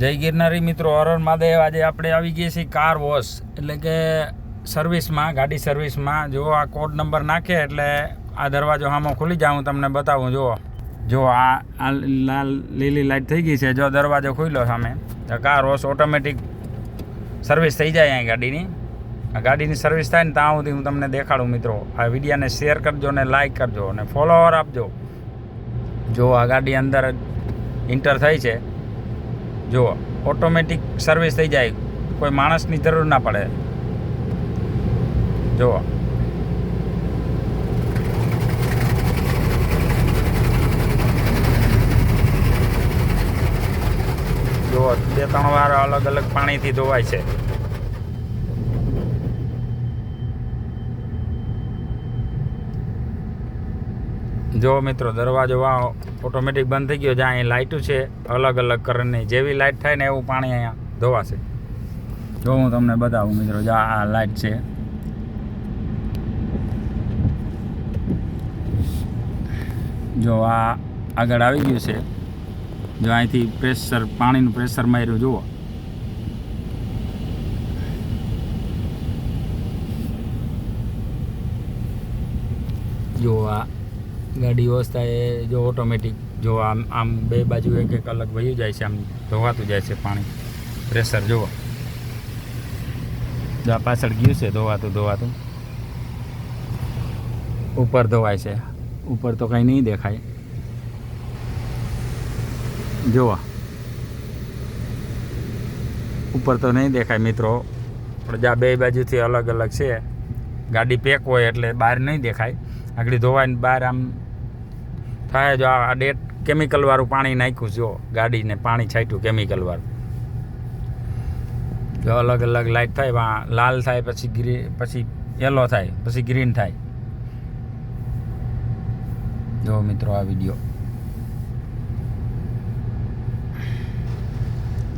જય ગિરનારી મિત્રો, હરણ મહાદેવ, આજે આપણે આવી ગઈ છીએ કાર વોશ, એટલે કે સર્વિસમાં, ગાડી સર્વિસમાં. જો આ કોડ નંબર નાખે, એટલે આ દરવાજો હામો ખુલી જાય, હું તમને બતાવું, જુઓ. જો આ આ લાલ, લીલી લાઇટ થઈ ગઈ છે, જો દરવાજો ખુલ્યો સામે. તો કાર વોશ ઓટોમેટિક સર્વિસ થઈ જાય અહીં ગાડીની. આ ગાડીની સર્વિસ થાય ને, ત્યાં સુધી હું તમને દેખાડું મિત્રો. આ વિડીયોને શેર કરજો ને લાઇક કરજો અને ફોલોવર આપજો. જો આ ગાડી અંદર ઇન્ટર થઈ છે. જુઓ ઓટોમેટિક સર્વિસ થઈ જાય, કોઈ માણસની જરૂર ના પડે. જુઓ જુઓ બે, ત્રણ વાર અલગ અલગ પાણીથી ધોવાય છે. જો મિત્રો, દરવાજો વાળો ઓટોમેટિક બંધ થઈ ગયો, જ્યાં અહીં લાઇટું છે, અલગ અલગ કરંટની જેવી લાઇટ થાય ને એવું પાણી અહીંયા ધોવાશે. જો હું તમને બતાવું મિત્રો, જો આ લાઇટ છે. જો આ આગળ આવી ગયું છે. જો અહીંથી પ્રેશર પાણીનું પ્રેશર માર્યું, જુઓ. જો આ ગાડી વ્યવસ્થા એ જો ઓટોમેટિક જો આમ આમ બે બાજુ એક એક અલગ વહ્યું જાય છે, આમ ધોવાતું જાય છે પાણી. પ્રેશર જુઓ જો આ પાછળ ગયું છે ધોવાતું ધોવાતું. ઉપર ધોવાય છે. ઉપર તો કંઈ નહીં દેખાય. જુઓ ઉપર તો નહીં દેખાય મિત્રો, પણ જ્યાં બે બાજુથી અલગ અલગ છે. ગાડી પેક હોય એટલે બહાર નહીં દેખાય. આગળ ધોવાઈને બહાર આમ થાય જો આ ડેટ કેમિકલવાળું પાણી નાખ્યું જો, ગાડીને પાણી છાંટ્યું કેમિકલવાળું જો અલગ અલગ લાઇટ થાય લાલ થાય, પછી ગ્રી પછી યલો થાય, પછી ગ્રીન થાય. જો મિત્રો, આ વીડિયો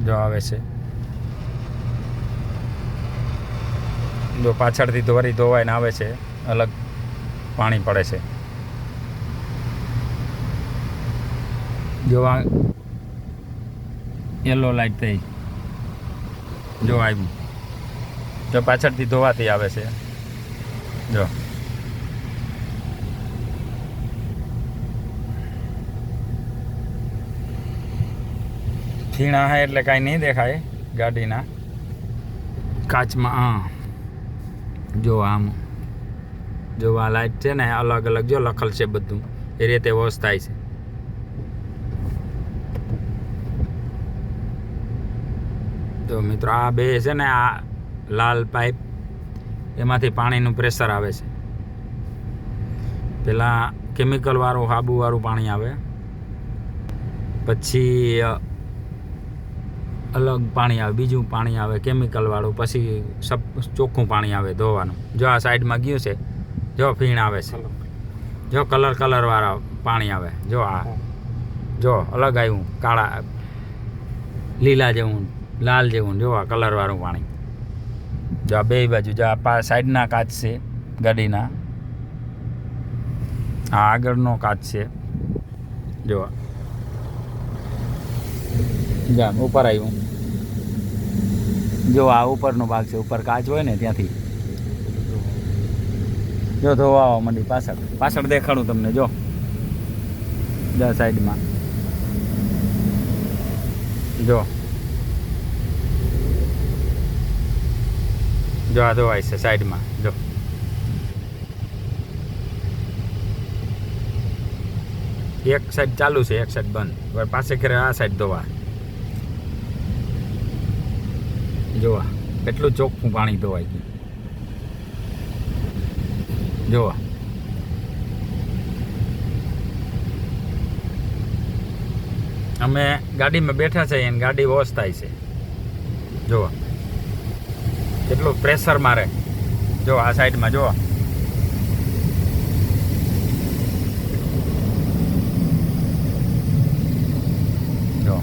જો આવે છે. જો પાછળથી ધોરી ધોવાઈને આવે છે, અલગ પાણી પડે છે. જો આ યલો લાઈટ થઈ. જો આવ્યું. જો પાછળથી ધોવાથી આવે છે. જો. ખીણા હે એટલે કાંઈ નહીં દેખાય ગાડીના. કાચમાં, હા. જો આમ. જો આ લાઈટ છે ને અલગ અલગ જો લખલ છે બધું. એ રીતે વોશ થાય છે. તો મિત્રો આ બે છે ને, આ લાલ પાઇપ, એમાંથી પાણીનું પ્રેશર આવે છે. પેલા કેમિકલવાળું હાબુવાળું પાણી આવે. પછી અલગ પાણી આવે, બીજું પાણી આવે કેમિકલવાળું પછી સબ, ચોખ્ખું પાણી આવે ધોવાનું. જો આ સાઈડમાં ગયું છે, જો ફીણ આવે છે. જો કલર કલરવાળા પાણી આવે, જો આ, જો અલગ આવ્યું, કાળા, લીલા જેવું. લાલ જેવું જો આ કલર પાણી. જો આ બે બાજુ, જો આ સાઈડના કાચ છે, ગાડીના. આ આગળનો કાચ છે જો જા ઉપર આવ્યું. જો આ ઉપરનો ભાગ છે, ઉપર કાચ હોય ને ત્યાંથી. જો ધોવા મંડી પાછળ. પાછળ દેખાડું તમને, જા. સાઈડમાં. જો. જો આ ધોવાય છે સાઈડમાં, જો. એક સાઈડ ચાલુ છે, એક સાઈડ બંધ. પાસે ઘરે આ સાઈડ ધોવા. જોવા, કેટલું ચોખ્ખું પાણી ધોવાય ગયું જોવા. અમે ગાડીમાં બેઠા છીએ અને ગાડી વોશ થાય છે. જોવા. કેટલું પ્રેશર મારે. જો આ સાઈડમાં જો જો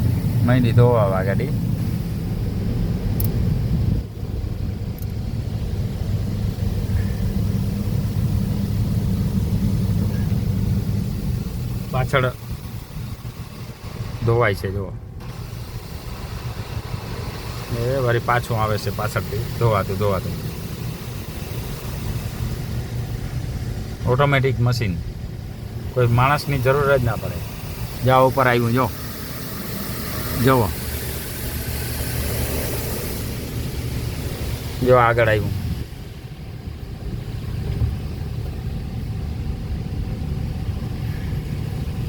મહિની ધોવા ગાડી પાછળ ધોવાય છે, જુઓ. એ વળી પાછું આવે છે પાછળથી. ધોવાતું ધોવાતું. ઓટોમેટિક મશીન કોઈ માણસની જરૂર જ ના પડે. જાઓ ઉપર આવ્યું જો. જવો જો આગળ આવ્યું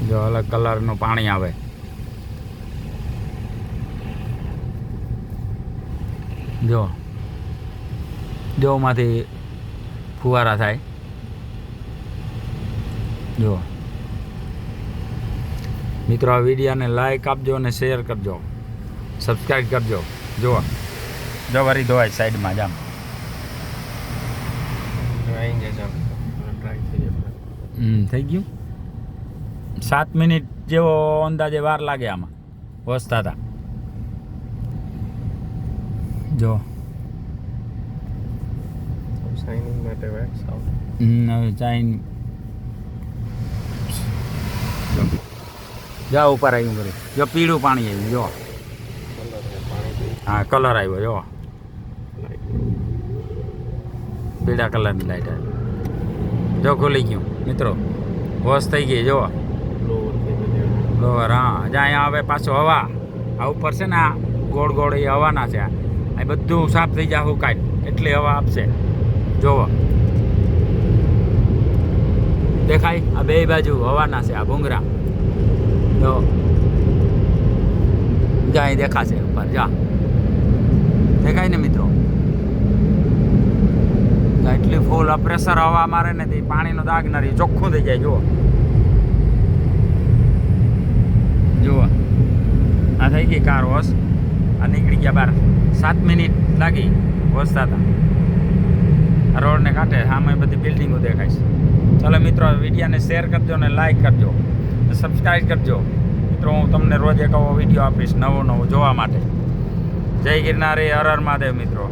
જો અલગ કલરનું પાણી આવે. જો. જોમાંથી ફુવારા થાય. જો. મિત્રો, આ વિડીયોને લાઈક આપજો અને શેર કરજો. સબસ્ક્રાઈબ કરજો. જુઓ જો વરી ધોવાય સાઈડમાં જામ. થઈ ગયું? સાત મિનિટ જેવો અંદાજે વાર લાગે આમાં. વસતા હતા. જો. શાઇનિંગ માટે વેક્સ હવે ચાઈન જો ઉપર આવ્યું બધું. જો પીળું પાણી આવ્યું જો. હા કલર આવ્યો જો. પીળા કલરની લાઈટ આવી. જો ખોલી ગયું મિત્રો. વોશ થઈ ગઈ જો. બરોબર હા. જ્યાં અહીંયા આવે પાછો હવા. આ ઉપર છે ને આ ગોળ ગોળ એ હવાના છે આ. આ બધું સાફ થઈ જાય હુકાય એટલી હવા આપશે. જોવો. દેખાય? આ બે બાજુ હવાના છે, આ ભૂંગરા. જો. જ્યાં દેખાશે ઉપર. જા. દેખાય ને મિત્રો? એટલી ફૂલ પ્રેશર હવા મારે ને તે પાણીનો દાગ ના રહી ચોખ્ખું થઈ જાય, જુઓ. જુઓ. આ થઈ ગઈ કાર વોશ આ નીકળી ગયા બાર. સાત મિનિટ લાગી પહોંચતા હતા. રોડને કાંઠે સામે બધી બિલ્ડિંગો દેખાય છે. ચાલો મિત્રો વિડીયોને શેર કરજો ને લાઈક કરજો. સબસ્ક્રાઈબ કરજો. મિત્રો, હું તમને રોજ એક આવો વીડિયો આપીશ નવો નવો જોવા માટે. જય ગિરનારી, હર હર મહાદેવ મિત્રો.